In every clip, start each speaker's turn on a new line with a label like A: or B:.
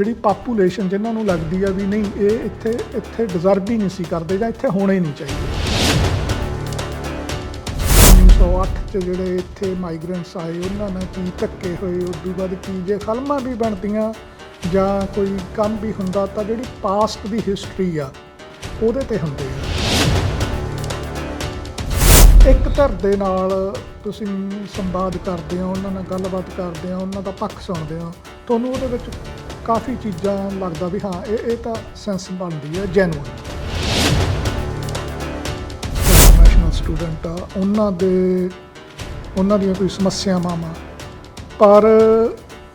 A: ਜਿਹੜੀ ਪਾਪੂਲੇਸ਼ਨ ਜਿਨ੍ਹਾਂ ਨੂੰ ਲੱਗਦੀ ਆ ਵੀ ਨਹੀਂ, ਇਹ ਇੱਥੇ ਇੱਥੇ ਡਿਜ਼ਰਵ ਹੀ ਨਹੀਂ ਸੀ ਕਰਦੇ ਜਾਂ ਇੱਥੇ ਹੋਣੇ ਨਹੀਂ ਚਾਹੀਦੇ। 1908 ਚ ਜਿਹੜੇ ਇੱਥੇ ਮਾਈਗ੍ਰੈਂਟਸ ਆਏ, ਉਹਨਾਂ ਨਾਲ ਕੀ ਧੱਕੇ ਹੋਏ ਉਸ ਤੋਂ ਬਾਅਦ ਕੀ ਜੇ ਫਿਲਮਾਂ ਵੀ ਬਣਦੀਆਂ ਜਾਂ ਕੋਈ ਕੰਮ ਵੀ ਹੁੰਦਾ ਤਾਂ ਜਿਹੜੀ ਪਾਸਟ ਦੀ ਹਿਸਟਰੀ ਆ, ਉਹਦੇ ਤੇ ਹੁੰਦੇ ਆ। ਇੱਕ ਧਰ ਦੇ ਨਾਲ ਤੁਸੀਂ ਸੰਵਾਦ ਕਰਦੇ ਹੋ, ਉਹਨਾਂ ਨਾਲ ਗੱਲਬਾਤ ਕਰਦੇ ਹੋ, ਉਹਨਾਂ ਦਾ ਪੱਖ ਸੁਣਦੇ ਹੋ, ਤੁਹਾਨੂੰ ਉਹਦੇ ਵਿੱਚ ਕਾਫੀ ਚੀਜ਼ਾਂ ਲੱਗਦਾ ਵੀ ਹਾਂ, ਇਹ ਇਹ ਤਾਂ ਸੈਂਸ ਬਣਦੀ ਹੈ ਜੈਨੂਇਨ ਇੰਟਰਨੈਸ਼ਨਲ ਸਟੂਡੈਂਟ ਆ, ਉਹਨਾਂ ਦੇ ਉਹਨਾਂ ਦੀਆਂ ਕੋਈ ਸਮੱਸਿਆਵਾਂ ਵਾ। ਪਰ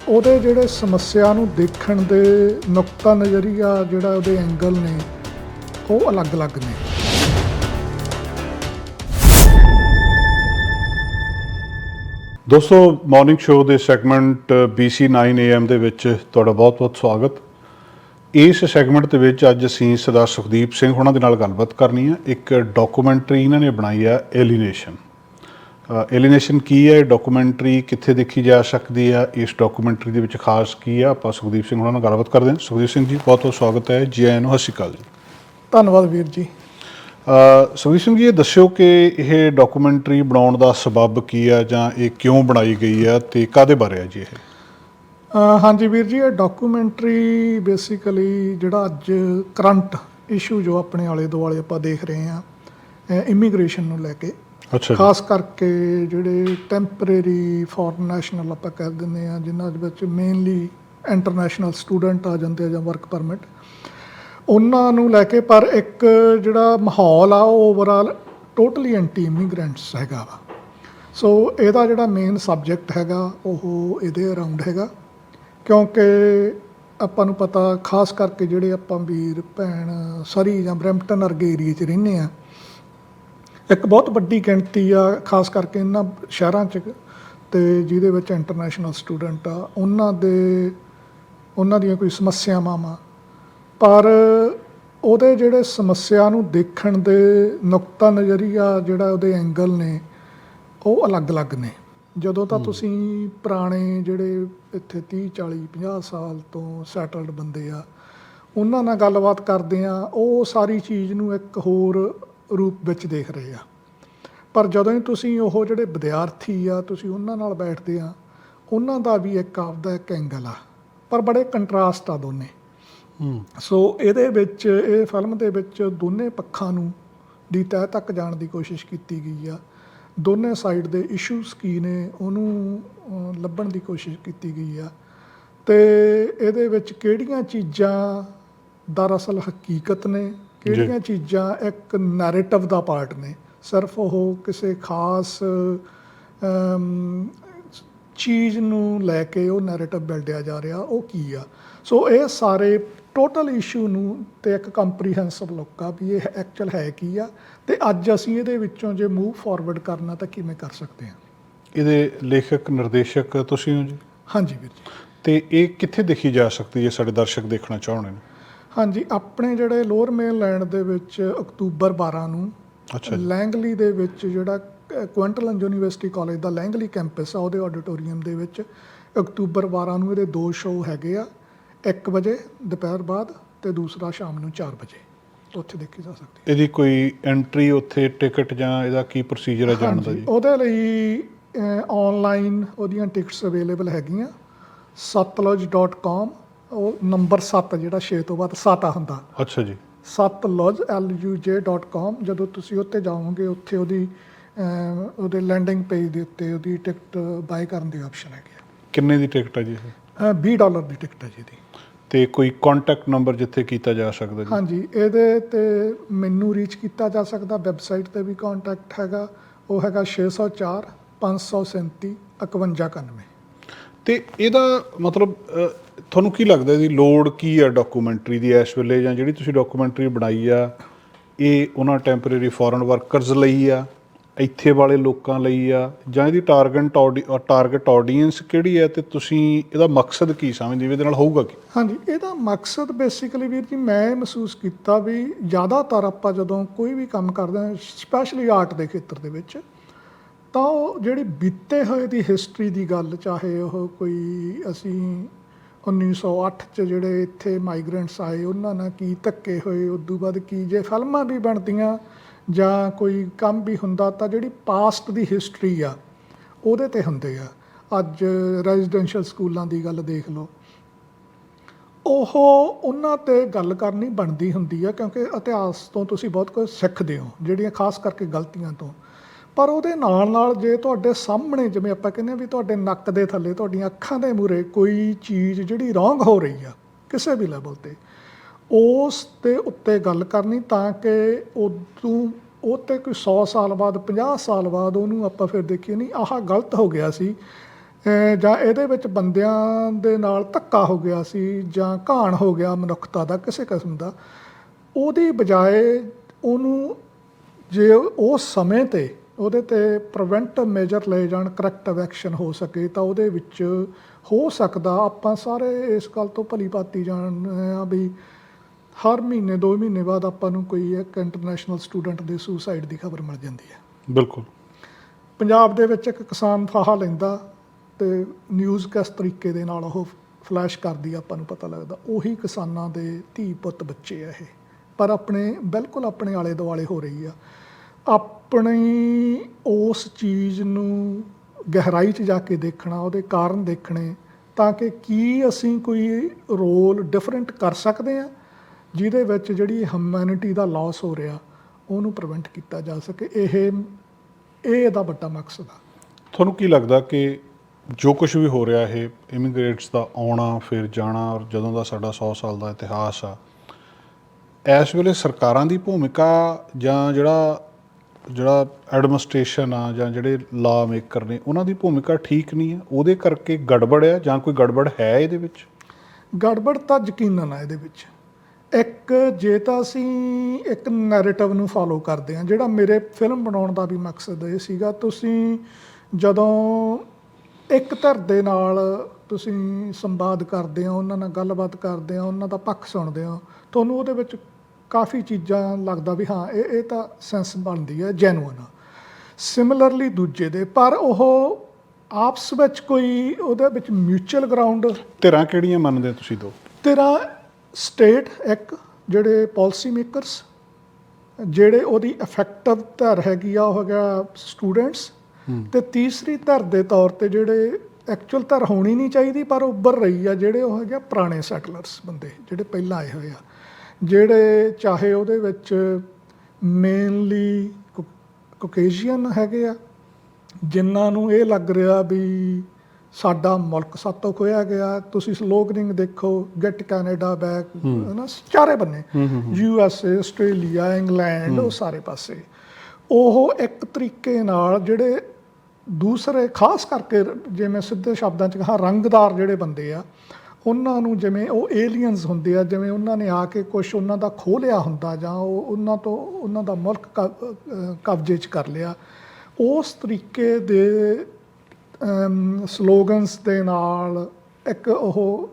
A: ਉਹਦੇ ਜਿਹੜੇ ਸਮੱਸਿਆ ਨੂੰ ਦੇਖਣ ਦੇ ਨੁਕਤਾ ਨਜ਼ਰੀਆ ਜਿਹੜਾ ਉਹਦੇ ਐਂਗਲ ਨੇ, ਉਹ ਅਲੱਗ-ਅਲੱਗ ਨੇ।
B: ਦੋਸਤੋ ਮਾਰਨਿੰਗ ਸ਼ੋਅ ਦੇ ਸੈਗਮੈਂਟ BC9 AM ਦੇ ਵਿੱਚ ਤੁਹਾਡਾ ਬਹੁਤ-ਬਹੁਤ ਸਵਾਗਤ। ਇਸ ਸੈਗਮੈਂਟ ਦੇ ਵਿੱਚ ਅੱਜ ਅਸੀਂ ਸਰਦਾਰ ਸੁਖਦੀਪ ਸਿੰਘ ਹੋਣਾ ਦੇ ਨਾਲ ਗੱਲਬਾਤ ਕਰਨੀ ਹੈ ਇੱਕ ਡਾਕੂਮੈਂਟਰੀ ਇਹਨਾਂ ਨੇ ਬਣਾਈ ਹੈ ਐਲੀਨੇਸ਼ਨ ਐਲੀਨੇਸ਼ਨ ਕੀ ਹੈ? ਡਾਕੂਮੈਂਟਰੀ ਕਿੱਥੇ ਦੇਖੀ ਜਾ ਸਕਦੀ ਹੈ ਇਸ ਡਾਕੂਮੈਂਟਰੀ ਦੇ ਵਿੱਚ ਖਾਸ ਕੀ ਹੈ ਆਪਾਂ ਸੁਖਦੀਪ ਸਿੰਘ ਉਹਨਾਂ ਨਾਲ ਗੱਲਬਾਤ ਕਰਦੇ ਹਾਂ। ਸੁਖਦੀਪ ਸਿੰਘ ਜੀ ਬਹੁਤ-ਬਹੁਤ ਸਵਾਗਤ ਹੈ। ਜੀ ਆਇਆਂ ਨੂੰ ਸਤਿ ਸ਼੍ਰੀ ਅਕਾਲ ਜੀ।
A: ਧੰਨਵਾਦ ਵੀਰ ਜੀ।
B: ਸੁਖਬੀਰ ਸਿੰਘ ਜੀ ਇਹ ਦੱਸਿਓ ਕਿ ਇਹ ਡਾਕੂਮੈਂਟਰੀ ਬਣਾਉਣ ਦਾ ਸਬਬ ਕੀ ਹੈ ਜਾਂ ਇਹ ਕਿਉਂ ਬਣਾਈ ਗਈ ਹੈ ਤੇ ਕਾਦੇ ਬਾਰੇ ਹੈ ਜੀ ਇਹ?
A: ਹਾਂਜੀ ਵੀਰ ਜੀ ਇਹ ਡਾਕੂਮੈਂਟਰੀ ਬੇਸਿਕਲੀ ਜਿਹੜਾ ਅੱਜ ਕਰੰਟ ਇਸ਼ੂ ਜੋ ਆਪਣੇ ਆਲੇ ਦੁਆਲੇ ਆਪਾਂ ਦੇਖ ਰਹੇ ਹਾਂ ਇਮੀਗ੍ਰੇਸ਼ਨ ਨੂੰ ਲੈ ਕੇ।
B: ਅੱਛਾ
A: ਖਾਸ ਕਰਕੇ ਜਿਹੜੇ ਟੈਂਪਰੇਰੀ ਫੋਰਨ ਨੈਸ਼ਨਲ ਆਪਾਂ ਕਹਿ ਦਿੰਦੇ ਆ ਜਿਨ੍ਹਾਂ ਦੇ ਵਿੱਚ ਮੇਨਲੀ ਇੰਟਰਨੈਸ਼ਨਲ ਸਟੂਡੈਂਟ ਆ ਜਾਂਦੇ ਆ ਜਾਂ ਵਰਕ ਪਰਮਿਟ ਉਹਨਾਂ ਨੂੰ ਲੈ ਕੇ, ਪਰ ਇੱਕ ਜਿਹੜਾ ਮਾਹੌਲ ਆ, ਉਹ ਓਵਰਆਲ ਟੋਟਲੀ ਐਂਟੀ ਇਮੀਗ੍ਰੈਂਟਸ ਹੈਗਾ ਵਾ। ਸੋ ਇਹਦਾ ਜਿਹੜਾ ਮੇਨ ਸਬਜੈਕਟ ਹੈਗਾ, ਉਹ ਇਹਦੇ ਅਰਾਊਂਡ ਹੈਗਾ। ਕਿਉਂਕਿ ਆਪਾਂ ਨੂੰ ਪਤਾ, ਖਾਸ ਕਰਕੇ ਜਿਹੜੇ ਆਪਾਂ ਵੀਰ, ਭੈਣ, ਸਰੀ ਜਾਂ ਬਰੈਂਪਟਨ ਵਰਗੇ ਏਰੀਏ 'ਚ ਰਹਿੰਦੇ ਆ, ਇੱਕ ਬਹੁਤ ਵੱਡੀ ਗਿਣਤੀ ਆ, ਖਾਸ ਕਰਕੇ ਇਹਨਾਂ ਸ਼ਹਿਰਾਂ 'ਚ। ਤੇ ਜਿਹਦੇ ਵਿੱਚ ਇੰਟਰਨੈਸ਼ਨਲ ਸਟੂਡੈਂਟ ਆ, ਉਹਨਾਂ ਦੇ, ਉਹਨਾਂ ਦੀਆਂ ਕੋਈ ਸਮੱਸਿਆਵਾਂ ਵਾ ਪਰ ਉਹਦੇ ਜਿਹੜੇ ਸਮੱਸਿਆ ਨੂੰ ਦੇਖਣ ਦੇ ਨੁਕਤਾ ਨਜ਼ਰੀਆ ਜਿਹੜਾ ਉਹਦੇ ਐਂਗਲ ਨੇ ਉਹ ਅਲੱਗ-ਅਲੱਗ ਨੇ। ਜਦੋਂ ਤਾਂ ਤੁਸੀਂ ਪੁਰਾਣੇ ਜਿਹੜੇ ਇੱਥੇ 30 40 50 ਸਾਲ ਤੋਂ ਸੈਟਲਡ ਬੰਦੇ ਆ ਉਹਨਾਂ ਨਾਲ ਗੱਲਬਾਤ ਕਰਦੇ ਆ ਉਹ ਸਾਰੀ ਚੀਜ਼ ਨੂੰ ਇੱਕ ਹੋਰ ਰੂਪ ਵਿੱਚ ਦੇਖ ਰਹੇ ਆ। ਪਰ ਜਦੋਂ ਹੀ ਤੁਸੀਂ ਉਹ ਜਿਹੜੇ ਵਿਦਿਆਰਥੀ ਆ ਤੁਸੀਂ ਉਹਨਾਂ ਨਾਲ ਬੈਠਦੇ ਆ ਉਹਨਾਂ ਦਾ ਵੀ ਇੱਕ ਆਪਦਾ ਇੱਕ ਐਂਗਲ ਆ। ਪਰ ਬੜੇ ਕੰਟਰਾਸਟ ਆ ਦੋਨੇ। ਸੋ ਇਹਦੇ ਵਿੱਚ ਇਹ ਫਿਲਮ ਦੇ ਵਿੱਚ ਦੋਨੇ ਪੱਖਾਂ ਨੂੰ ਦੀ ਤਹਿ ਤੱਕ ਜਾਣ ਦੀ ਕੋਸ਼ਿਸ਼ ਕੀਤੀ ਗਈ ਆ। ਦੋਨੇ ਸਾਈਡ ਦੇ ਇਸ਼ੂਸ ਕੀ ਨੇ ਉਹਨੂੰ ਲੱਭਣ ਦੀ ਕੋਸ਼ਿਸ਼ ਕੀਤੀ ਗਈ ਆ। ਤੇ ਇਹਦੇ ਵਿੱਚ ਕਿਹੜੀਆਂ ਚੀਜ਼ਾਂ ਦਰਅਸਲ ਹਕੀਕਤ ਨੇ ਕਿਹੜੀਆਂ ਚੀਜ਼ਾਂ ਇੱਕ ਨੈਰੇਟਿਵ ਦਾ ਪਾਰਟ ਨੇ? ਸਿਰਫ ਉਹ ਕਿਸੇ ਖਾਸ ਚੀਜ਼ ਨੂੰ ਲੈ ਕੇ ਉਹ ਨੈਰੇਟਿਵ ਬਿਲਡਿਆ ਜਾ ਰਿਹਾ ਉਹ ਕੀ ਆ? ਸੋ ਇਹ ਸਾਰੇ ਟੋਟਲ ਇਸ਼ੂ ਨੂੰ ਤੇ ਇੱਕ ਕੰਪਰੀਹੈਂਸਿਵ ਲੁੱਕ ਆ ਵੀ ਇਹ ਐਕਚੁਅਲ ਹੈ ਕੀ ਆ ਤੇ ਅੱਜ ਅਸੀਂ ਇਹਦੇ ਵਿੱਚੋਂ ਜੇ ਮੂਵ ਫਾਰਵਰਡ ਕਰਨਾ ਤਾਂ ਕਿਵੇਂ ਕਰ ਸਕਦੇ ਹਾਂ
B: ਇਹਦੇ ਲੇਖਕ ਨਿਰਦੇਸ਼ਕ ਤੁਸੀਂ ਹੋ ਜੀ?
A: ਹਾਂਜੀ ਵੀਰ ਜੀ।
B: ਤੇ ਇਹ ਕਿੱਥੇ ਦੇਖੀ ਜਾ ਸਕਦੀ ਹੈ ਸਾਡੇ ਦਰਸ਼ਕ ਦੇਖਣਾ ਚਾਹੁੰਦੇ ਨੇ?
A: ਹਾਂਜੀ ਆਪਣੇ ਜਿਹੜੇ ਲੋਅਰ ਮੇਨਲੈਂਡ ਦੇ ਵਿੱਚ ਅਕਤੂਬਰ 12 ਨੂੰ
B: ਅੱਛਾ
A: ਲੈਂਗਲੀ ਦੇ ਵਿੱਚ ਜਿਹੜਾ ਕੁਇੰਟਲਨ ਯੂਨੀਵਰਸਿਟੀ ਕਾਲਜ ਦਾ ਲੈਂਗਲੀ ਕੈਂਪਸ ਆ ਉਹਦੇ ਆਡੀਟੋਰੀਅਮ ਦੇ ਵਿੱਚ ਅਕਤੂਬਰ 12 ਨੂੰ ਇਹਦੇ ਦੋ ਸ਼ੋਅ ਹੈਗੇ ਆ। 1 ਵਜੇ ਦੁਪਹਿਰ ਬਾਅਦ ਤੇ ਦੂਸਰਾ ਸ਼ਾਮ ਨੂੰ 4 ਵਜੇ। ਉੱਥੇ ਦੇਖੀ ਜਾ ਸਕਦੀ
B: ਇਹਦੀ ਕੋਈ ਐਂਟਰੀ ਉੱਥੇ ਟਿਕਟ ਜਾਂ ਇਹਦਾ ਕੀ ਪ੍ਰੋਸੀਜਰ ਹੈ ਜਾਣ ਦਾ ਜੀ?
A: ਉਹਦੇ ਲਈ ਆਨਲਾਈਨ ਉਹਦੀਆਂ ਟਿਕਟਸ ਅਵੇਲੇਬਲ ਹੈਗੀਆਂ। satluj.com ਉਹ ਨੰਬਰ 7 ਜਿਹੜਾ 6 ਤੋਂ ਬਾਅਦ 7 ਹੁੰਦਾ।
B: ਅੱਛਾ ਜੀ।
A: satluj.com ਜਦੋਂ ਤੁਸੀਂ ਉੱਤੇ ਜਾਓਗੇ ਉੱਥੇ ਉਹਦੀ ਉਹਦੇ ਲੈਂਡਿੰਗ ਪੇਜ ਦੇ ਉੱਤੇ ਉਹਦੀ ਟਿਕਟ ਬਾਈ ਕਰਨ ਦੀ ਆਪਸ਼ਨ ਹੈਗੀ
B: ਕਿੰਨੇ ਦੀ ਟਿਕਟ ਹੈ ਜੀ ਇਹ?
A: 20 ਡਾਲਰ ਦੀ ਟਿਕਟ ਹੈ ਜੀ ਇਹਦੀ।
B: ਤੇ ਕੋਈ ਕੰਟੈਕਟ ਨੰਬਰ ਜਿੱਥੇ ਕੀਤਾ ਜਾ ਸਕਦਾ ਜੀ?
A: ਹਾਂਜੀ ਇਹਦੇ ਤੇ ਮੈਨੂੰ ਰੀਚ ਕੀਤਾ ਜਾ ਸਕਦਾ ਵੈਬਸਾਈਟ ਤੇ ਵੀ ਕੰਟੈਕਟ ਹੈਗਾ ਉਹ ਹੈਗਾ 604 537 5191
B: ਤੇ ਇਹਦਾ ਮਤਲਬ ਤੁਹਾਨੂੰ ਕੀ ਲੱਗਦਾ ਇਹਦੀ ਲੋੜ ਕੀ ਹੈ ਡਾਕੂਮੈਂਟਰੀ ਦੀ ਇਸ ਵੇਲੇ ਜਾਂ ਜਿਹੜੀ ਤੁਸੀਂ ਡਾਕੂਮੈਂਟਰੀ ਬਣਾਈ ਆ ਇਹ ਉਹਨਾਂ ਟੈਂਪਰੇਰੀ ਫੋਰਨ ਵਰਕਰਸ ਲਈ ਆ? ਇੱਥੇ ਵਾਲੇ ਲੋਕਾਂ ਲਈ ਆ, ਜਾਂ ਇਹਦੀ ਟਾਰਗੇਟ ਟਾਰਗੇਟ ਆਡੀਅנס ਕਿਹੜੀ ਹੈ ਤੇ ਤੁਸੀਂ ਇਹਦਾ ਮਕਸਦ ਕੀ ਸਮਝਦੇ ਵੀ ਇਹਦੇ ਨਾਲ ਹੋਊਗਾ ਕੀ?
A: ਹਾਂਜੀ, ਇਹਦਾ ਮਕਸਦ ਬੇਸਿਕਲੀ ਵੀਰ ਜੀ ਮੈਂ ਇਹ ਮਹਿਸੂਸ ਕੀਤਾ ਵੀ ਜ਼ਿਆਦਾਤਰ ਆਪਾਂ ਜਦੋਂ ਕੋਈ ਵੀ ਕੰਮ ਕਰਦੇ ਹਾਂ ਸਪੈਸ਼ਲੀ ਆਰਟ ਦੇ ਖੇਤਰ ਦੇ ਵਿੱਚ, ਤਾਂ ਉਹ ਜਿਹੜੀ ਬੀਤੇ ਹੋਏ ਦੀ ਹਿਸਟਰੀ ਦੀ ਗੱਲ, ਚਾਹੇ ਉਹ ਕੋਈ ਅਸੀਂ 1908 ਚ ਜਿਹੜੇ ਇੱਥੇ ਮਾਈਗ੍ਰੈਂਟਸ ਆਏ, ਉਹਨਾਂ ਨਾਲ ਕੀ ਧੱਕੇ ਹੋਏ, ਉਦੋਂ ਬਾਅਦ ਕੀ ਜੇ ਫਿਲਮਾਂ ਵੀ ਬਣਦੀਆਂ ਜਾਂ ਕੋਈ ਕੰਮ ਵੀ ਹੁੰਦਾ ਤਾਂ ਜਿਹੜੀ ਪਾਸਟ ਦੀ ਹਿਸਟਰੀ ਆ, ਉਹਦੇ ਤੇ ਹੁੰਦੇ ਆ। ਅੱਜ ਰੈਜ਼ੀਡੈਂਸ਼ੀਅਲ ਸਕੂਲਾਂ ਦੀ ਗੱਲ ਦੇਖ ਲਓ। ਉਹ ਉਹਨਾਂ ਤੇ ਗੱਲ ਕਰਨੀ ਬਣਦੀ ਹੁੰਦੀ ਆ, ਕਿਉਂਕਿ ਇਤਿਹਾਸ ਤੋਂ ਤੁਸੀਂ ਬਹੁਤ ਕੁਝ ਸਿੱਖਦੇ ਹੋ, ਜਿਹੜੀਆਂ ਖਾਸ ਕਰਕੇ ਗਲਤੀਆਂ ਤੋਂ। ਪਰ ਉਹਦੇ ਨਾਲ ਨਾਲ ਜੇ ਤੁਹਾਡੇ ਸਾਹਮਣੇ ਜਿਵੇਂ ਆਪਾਂ ਕਹਿੰਦੇ ਆ ਵੀ ਤੁਹਾਡੇ ਨੱਕ ਦੇ ਥੱਲੇ, ਤੁਹਾਡੀਆਂ ਅੱਖਾਂ ਦੇ ਮੂਰੇ ਕੋਈ ਚੀਜ਼ ਜਿਹੜੀ ਰੋਂਗ ਹੋ ਰਹੀ ਆ, ਕਿਸੇ ਵੀ ਲੈਵਲ ਤੇ ਉਸ ਤੇ ਉੱਤੇ ਗੱਲ ਕਰਨੀ ਤਾਂ ਕਿ ਉਦੋਂ ਉਹ ਤੇ ਕੋਈ 100 ਸਾਲ ਬਾਅਦ 50 ਸਾਲ ਬਾਅਦ ਉਹਨੂੰ ਆਪਾਂ ਫਿਰ ਦੇਖੀਏ ਨਹੀਂ, ਆਹ ਗਲਤ ਹੋ ਗਿਆ ਸੀ। ਜਾਂ ਇਹਦੇ ਵਿੱਚ ਬੰਦਿਆਂ ਦੇ ਨਾਲ ਧੱਕਾ ਹੋ ਗਿਆ ਸੀ ਜਾਂ ਘਾਣ ਹੋ ਗਿਆ ਮਨੁੱਖਤਾ ਦਾ, ਕਿਸੇ ਕਿਸਮ ਦਾ। ਉਹਦੀ ਬਜਾਏ ਉਹਨੂੰ ਜੇ ਉਸ ਸਮੇਂ ਤੇ ਉਹਦੇ ਤੇ ਪ੍ਰੀਵੈਂਟਿਵ ਮੇਜਰ ਲਏ ਜਾਣ ਕਰੈਕਟਿਵ ਐਕਸ਼ਨ ਹੋ ਸਕੇ ਤਾਂ ਉਹਦੇ ਵਿੱਚ ਹੋ ਸਕਦਾ। ਆਪਾਂ ਸਾਰੇ ਇਸ ਗੱਲ ਤੋਂ ਭਲੀ ਭਾਤੀ ਜਾਣ ਆ ਵੀ ਹਰ ਮਹੀਨੇ ਦੋ ਮਹੀਨੇ ਬਾਅਦ ਆਪਾਂ ਨੂੰ ਕੋਈ ਇੱਕ ਇੰਟਰਨੈਸ਼ਨਲ ਸਟੂਡੈਂਟ ਦੇ ਸੁਸਾਈਡ ਦੀ ਖਬਰ ਮਿਲ ਜਾਂਦੀ ਹੈ।
B: ਬਿਲਕੁਲ।
A: ਪੰਜਾਬ ਦੇ ਵਿੱਚ ਇੱਕ ਕਿਸਾਨ ਫਾਹਾ ਲੈਂਦਾ ਤੇ ਨਿਊਜ਼ ਕਿਸ ਤਰੀਕੇ ਦੇ ਨਾਲ ਉਹ ਫਲੈਸ਼ ਕਰਦੀ ਆਪਾਂ ਨੂੰ ਪਤਾ ਲੱਗਦਾ। ਉਹੀ ਕਿਸਾਨਾਂ ਦੇ ਧੀ ਪੁੱਤ ਬੱਚੇ ਆ ਇਹ। ਪਰ ਆਪਣੇ ਬਿਲਕੁਲ ਆਪਣੇ ਆਲੇ ਦੁਆਲੇ ਹੋ ਰਹੀ ਆ। ਆਪਣੀ ਉਸ ਚੀਜ਼ ਨੂੰ ਗਹਿਰਾਈ 'ਚ ਜਾ ਕੇ ਦੇਖਣਾ ਉਹਦੇ ਕਾਰਨ ਦੇਖਣੇ ਤਾਂ ਕਿ ਕੀ ਅਸੀਂ ਕੋਈ ਰੋਲ ਡਿਫਰੈਂਟ ਕਰ ਸਕਦੇ ਆ ਜਿਹਦੇ ਵਿੱਚ ਜਿਹੜੀ ਹਿਊਮੈਨਿਟੀ ਦਾ ਲਾਸ ਹੋ ਰਿਹਾ ਉਹਨੂੰ ਪ੍ਰੀਵੈਂਟ ਕੀਤਾ ਜਾ ਸਕੇ। ਇਹ ਇਹ ਇਹਦਾ ਵੱਡਾ ਮਕਸਦ ਆ।
B: ਤੁਹਾਨੂੰ ਕੀ ਲੱਗਦਾ ਕਿ ਜੋ ਕੁਝ ਵੀ ਹੋ ਰਿਹਾ ਇਹ ਇਮੀਗ੍ਰੇਟਸ ਦਾ ਆਉਣਾ ਫਿਰ ਜਾਣਾ ਔਰ ਜਦੋਂ ਦਾ ਸਾਡਾ 100 ਸਾਲ ਦਾ ਇਤਿਹਾਸ ਆ ਇਸ ਵੇਲੇ ਸਰਕਾਰਾਂ ਦੀ ਭੂਮਿਕਾ ਜਾਂ ਜਿਹੜਾ ਜਿਹੜਾ ਐਡਮਿਨਿਸਟ੍ਰੇਸ਼ਨ ਆ ਜਾਂ ਜਿਹੜੇ ਲਾ ਮੇਕਰ ਨੇ ਉਹਨਾਂ ਦੀ ਭੂਮਿਕਾ ਠੀਕ ਨਹੀਂ ਹੈ? ਉਹਦੇ ਕਰਕੇ ਗੜਬੜ ਆ ਜਾਂ ਕੋਈ ਗੜਬੜ ਹੈ ਇਹਦੇ ਵਿੱਚ?
A: ਗੜਬੜ ਤਾਂ ਯਕੀਨਨ ਆ ਇਹਦੇ ਵਿੱਚ। ਇੱਕ ਜੇ ਤਾਂ ਅਸੀਂ ਇੱਕ ਨੈਰੇਟਿਵ ਨੂੰ ਫਾਲੋ ਕਰਦੇ ਹਾਂ ਜਿਹੜਾ ਮੇਰੇ ਫਿਲਮ ਬਣਾਉਣ ਦਾ ਵੀ ਮਕਸਦ ਇਹ ਸੀਗਾ ਤੁਸੀਂ ਜਦੋਂ ਇੱਕ ਧਿਰ ਦੇ ਨਾਲ ਤੁਸੀਂ ਸੰਵਾਦ ਕਰਦੇ ਹੋ ਉਹਨਾਂ ਨਾਲ ਗੱਲਬਾਤ ਕਰਦੇ ਹੋ ਉਹਨਾਂ ਦਾ ਪੱਖ ਸੁਣਦੇ ਹੋ ਤੁਹਾਨੂੰ ਉਹਦੇ ਵਿੱਚ ਕਾਫੀ ਚੀਜ਼ਾਂ ਲੱਗਦਾ ਵੀ ਹਾਂ ਇਹ ਇਹ ਤਾਂ ਸੈਂਸ ਬਣਦੀ ਹੈ ਜੈਨੂਇਨ ਸਿਮਿਲਰਲੀ ਦੂਜੇ ਦੇ ਪਰ ਉਹ ਆਪਸ ਵਿੱਚ ਕੋਈ ਉਹਦੇ ਵਿੱਚ ਮਿਊਚੁਅਲ ਗਰਾਊਂਡ
B: ਧਿਰਾਂ ਕਿਹੜੀਆਂ ਮੰਨਦੇ ਤੁਸੀਂ ਦੋ?
A: ਤੇਰਾ ਸਟੇਟ ਇੱਕ ਜਿਹੜੇ ਪਾਲਿਸੀ ਮੇਕਰਸ ਜਿਹੜੇ ਉਹਦੀ ਇਫੈਕਟਿਵ ਧਰ ਹੈਗੀ ਆ ਉਹ ਹੈਗਾ ਸਟੂਡੈਂਟਸ ਤੇ ਤੀਸਰੀ ਧਰ ਦੇ ਤੌਰ ਤੇ ਜਿਹੜੇ ਐਕਚੁਅਲ ਧਰ ਹੋਣੀ ਨਹੀਂ ਚਾਹੀਦੀ ਪਰ ਉੱਭਰ ਰਹੀ ਆ ਜਿਹੜੇ ਉਹ ਹੈਗੇ ਪੁਰਾਣੇ ਸੈਟਲਰਸ ਬੰਦੇ ਜਿਹੜੇ ਪਹਿਲਾਂ ਆਏ ਹੋਏ ਆ ਜਿਹੜੇ ਚਾਹੇ ਉਹਦੇ ਵਿੱਚ ਮੇਨਲੀ ਕੋਕੇਸ਼ੀਅਨ ਹੈਗੇ ਆ ਜਿਨ੍ਹਾਂ ਨੂੰ ਇਹ ਲੱਗ ਰਿਹਾ ਵੀ ਸਾਡਾ ਮੁਲਕ ਸਾਤੋਂ ਖੋਇਆ ਗਿਆ ਤੁਸੀਂ ਸਲੋਗਨਿੰਗ ਦੇਖੋ ਗੈਟ ਕੈਨੇਡਾ ਬੈਕ ਹਨਾ ਚਾਰੇ ਬੰਨੇ U S A Australia England ਉਹ ਸਾਰੇ ਪਾਸੇ। ਉਹ ਇੱਕ ਤਰੀਕੇ ਨਾਲ ਜਿਹੜੇ ਦੂਸਰੇ ਖਾਸ ਕਰਕੇ ਜੇ ਮੈਂ ਸਿੱਧੇ ਸ਼ਬਦਾਂ ਚ ਕਹਾਂ ਰੰਗਦਾਰ ਜਿਹੜੇ ਬੰਦੇ ਆ ਉਹਨਾਂ ਨੂੰ ਜਿਵੇਂ ਉਹ ਏਲੀਅਨਸ ਹੁੰਦੇ ਆ ਜਿਵੇਂ ਉਹਨਾਂ ਨੇ ਆ ਕੇ ਕੁਝ ਉਹਨਾਂ ਦਾ ਖੋਹ ਲਿਆ ਹੁੰਦਾ ਜਾਂ ਉਹ ਉਹਨਾਂ ਤੋਂ ਉਹਨਾਂ ਦਾ ਮੁਲਕ ਕਬਜ਼ੇ 'ਚ ਕਰ ਲਿਆ ਉਸ ਤਰੀਕੇ ਦੇ ਸਲੋਗਨਸ ਦੇ ਨਾਲ ਇੱਕ ਉਹ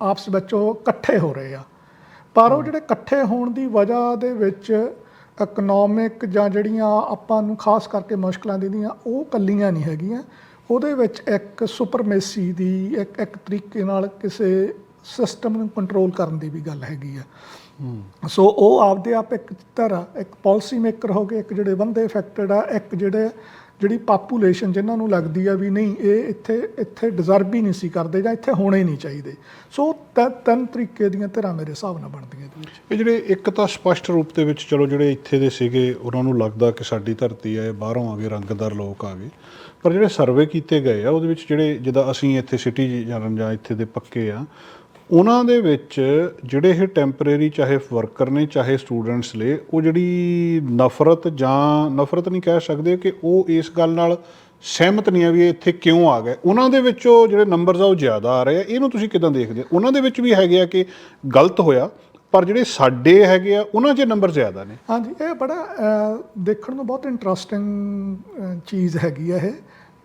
A: ਆਪਸ ਵਿੱਚ ਉਹ ਇਕੱਠੇ ਹੋ ਰਹੇ ਆ। ਪਰ ਉਹ ਜਿਹੜੇ ਇਕੱਠੇ ਹੋਣ ਦੀ ਵਜ੍ਹਾ ਦੇ ਵਿੱਚ ਇਕਨੋਮਿਕ ਜਾਂ ਜਿਹੜੀਆਂ ਆਪਾਂ ਨੂੰ ਖਾਸ ਕਰਕੇ ਮੁਸ਼ਕਲਾਂ ਦੀਦੀਆਂ ਉਹ ਕੱਲੀਆਂ ਨਹੀਂ ਹੈਗੀਆਂ। ਉਹਦੇ ਵਿੱਚ ਇੱਕ ਸੁਪਰਮੇਸੀ ਦੀ ਇੱਕ ਇੱਕ ਤਰੀਕੇ ਨਾਲ ਕਿਸੇ ਸਿਸਟਮ ਨੂੰ ਕੰਟਰੋਲ ਕਰਨ ਦੀ ਵੀ ਗੱਲ ਹੈਗੀ ਆ। ਸੋ ਉਹ ਆਪਦੇ ਆਪ ਇੱਕ ਤਰ੍ਹਾਂ ਇੱਕ ਪਾਲਿਸੀ ਮੇਕਰ ਹੋ ਗਏ ਇੱਕ ਜਿਹੜੇ ਬੰਦੇ ਅਫੈਕਟਡ ਆ ਇੱਕ ਜਿਹੜੇ ਜਿਹੜੀ ਪਾਪੂਲੇਸ਼ਨ ਜਿਨ੍ਹਾਂ ਨੂੰ ਲੱਗਦੀ ਆ ਵੀ ਨਹੀਂ, ਇਹ ਇੱਥੇ ਇੱਥੇ ਡਿਜ਼ਰਵ ਹੀ ਨਹੀਂ ਸੀ ਕਰਦੇ ਜਾਂ ਇੱਥੇ ਹੋਣੇ ਨਹੀਂ ਚਾਹੀਦੇ। ਸੋ ਤ- ਤਿੰਨ ਤਰੀਕੇ ਦੀਆਂ ਧਿਰਾਂ ਮੇਰੇ ਹਿਸਾਬ ਨਾਲ ਬਣਦੀਆਂ ਇਹਦੇ ਵਿੱਚ।
B: ਇਹ ਜਿਹੜੇ ਇੱਕ ਤਾਂ ਸਪਸ਼ਟ ਰੂਪ ਦੇ ਵਿੱਚ ਚਲੋ ਜਿਹੜੇ ਇੱਥੇ ਦੇ ਸੀਗੇ, ਉਹਨਾਂ ਨੂੰ ਲੱਗਦਾ ਕਿ ਸਾਡੀ ਧਰਤੀ ਹੈ ਬਾਹਰੋਂ ਆ ਗਏ, ਰੰਗਦਾਰ ਲੋਕ ਆ ਗਏ। ਪਰ ਜਿਹੜੇ ਸਰਵੇ ਕੀਤੇ ਗਏ ਆ, ਉਹਦੇ ਵਿੱਚ ਜਿਹੜੇ, ਜਿੱਦਾਂ ਅਸੀਂ ਇੱਥੇ ਸਿਟੀ ਜਨਨ ਜਾਂ ਇੱਥੇ ਦੇ ਪੱਕੇ ਆ ਉਹਨਾਂ ਦੇ ਵਿੱਚ ਜਿਹੜੇ ਇਹ ਟੈਂਪਰੇਰੀ ਚਾਹੇ ਵਰਕਰ ਨੇ, ਚਾਹੇ ਸਟੂਡੈਂਟਸ ਨੇ, ਉਹ ਜਿਹੜੀ ਨਫ਼ਰਤ ਜਾਂ ਨਫ਼ਰਤ ਨਹੀਂ ਕਹਿ ਸਕਦੇ ਕਿ ਉਹ ਇਸ ਗੱਲ ਨਾਲ ਸਹਿਮਤ ਨਹੀਂ ਆ ਵੀ ਇੱਥੇ ਕਿਉਂ ਆ ਗਏ। ਉਹਨਾਂ ਦੇ ਵਿੱਚੋਂ ਜਿਹੜੇ ਨੰਬਰਸ ਆ ਉਹ ਜ਼ਿਆਦਾ ਆ ਰਹੇ ਆ। ਇਹਨੂੰ ਤੁਸੀਂ ਕਿਦਾਂ ਦੇਖਦੇ ਹੋ? ਉਹਨਾਂ ਦੇ ਵਿੱਚ ਵੀ ਹੈਗੇ ਆ ਕਿ ਗਲਤ ਹੋਇਆ, ਪਰ ਜਿਹੜੇ ਸਾਡੇ ਹੈਗੇ ਆ, ਉਹਨਾਂ 'ਚ ਨੰਬਰ ਜ਼ਿਆਦਾ ਨੇ।
A: ਹਾਂਜੀ, ਇਹ ਬੜਾ ਦੇਖਣ ਨੂੰ ਬਹੁਤ ਇੰਟਰਸਟਿੰਗ ਚੀਜ਼ ਹੈਗੀ ਆ ਇਹ।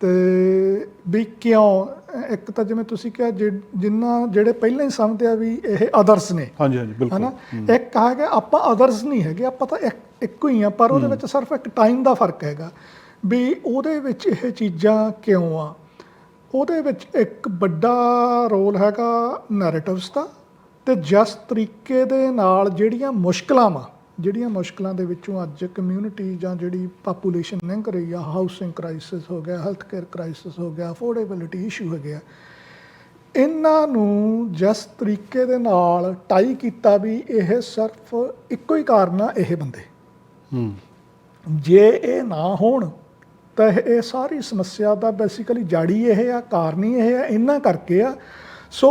A: ਤੇ ਵੀ ਕਿਉਂ? ਇੱਕ ਤਾਂ ਜਿਵੇਂ ਤੁਸੀਂ ਕਿਹਾ ਜਿ- ਜਿਨ੍ਹਾਂ ਜਿਹੜੇ ਪਹਿਲਾਂ ਹੀ ਸਮਝਦੇ ਆ ਵੀ ਇਹ ਅਦਰਸ ਨੇ।
B: ਹਾਂਜੀ ਹਾਂਜੀ ਬਿਲਕੁਲ।
A: ਹਨਾ? ਇੱਕ ਹੈਗਾ ਆਪਾਂ ਅਦਰਸ ਨਹੀਂ ਹੈਗੇ ਆਪਾਂ ਤਾਂ ਇੱਕ ਇੱਕੋ ਹੀ ਆ ਪਰ ਉਹਦੇ ਵਿੱਚ ਸਿਰਫ ਇੱਕ ਟਾਈਮ ਦਾ ਫ਼ਰਕ ਹੈਗਾ ਵੀ ਉਹਦੇ ਵਿੱਚ ਇਹ ਚੀਜ਼ਾਂ ਕਿਉਂ ਆ? ਉਹਦੇ ਵਿੱਚ ਇੱਕ ਵੱਡਾ ਰੋਲ ਹੈਗਾ ਨੈਰੇਟਿਵਸ ਦਾ ਤੇ ਜਿਸ ਤਰੀਕੇ ਦੇ ਨਾਲ ਜਿਹੜੀਆਂ ਮੁਸ਼ਕਲਾਂ ਵਾ ਜਿਹੜੀਆਂ ਮੁਸ਼ਕਲਾਂ ਦੇ ਵਿੱਚੋਂ ਅੱਜ ਕਮਿਊਨਿਟੀ ਜਾਂ ਜਿਹੜੀ ਪਾਪੂਲੇਸ਼ਨ ਲੰਘ ਰਹੀ ਆ ਹਾਊਸਿੰਗ ਕ੍ਰਾਈਸਿਸ ਹੋ ਗਿਆ ਹੈਲਥ ਕੇਅਰ ਕ੍ਰਾਈਸਿਸ ਹੋ ਗਿਆ ਅਫੋਰਡੇਬਿਲਿਟੀ ਇਸ਼ੂ ਹੈਗੇ ਆ ਇਹਨਾਂ ਨੂੰ ਜਿਸ ਤਰੀਕੇ ਦੇ ਨਾਲ ਟਾਈ ਕੀਤਾ ਵੀ ਇਹ ਸਿਰਫ ਇੱਕੋ ਹੀ ਕਾਰਨ ਆ ਇਹ ਬੰਦੇ।
B: ਹੂੰ।
A: ਜੇ ਇਹ ਨਾ ਹੋਣ ਤਾਂ ਇਹ ਸਾਰੀ ਸਮੱਸਿਆ ਦਾ ਬੇਸਿਕਲੀ ਜਾੜੀ ਇਹ ਆ ਕਾਰਨ ਹੀ ਇਹ ਆ ਇਹਨਾਂ ਕਰਕੇ ਆ। ਸੋ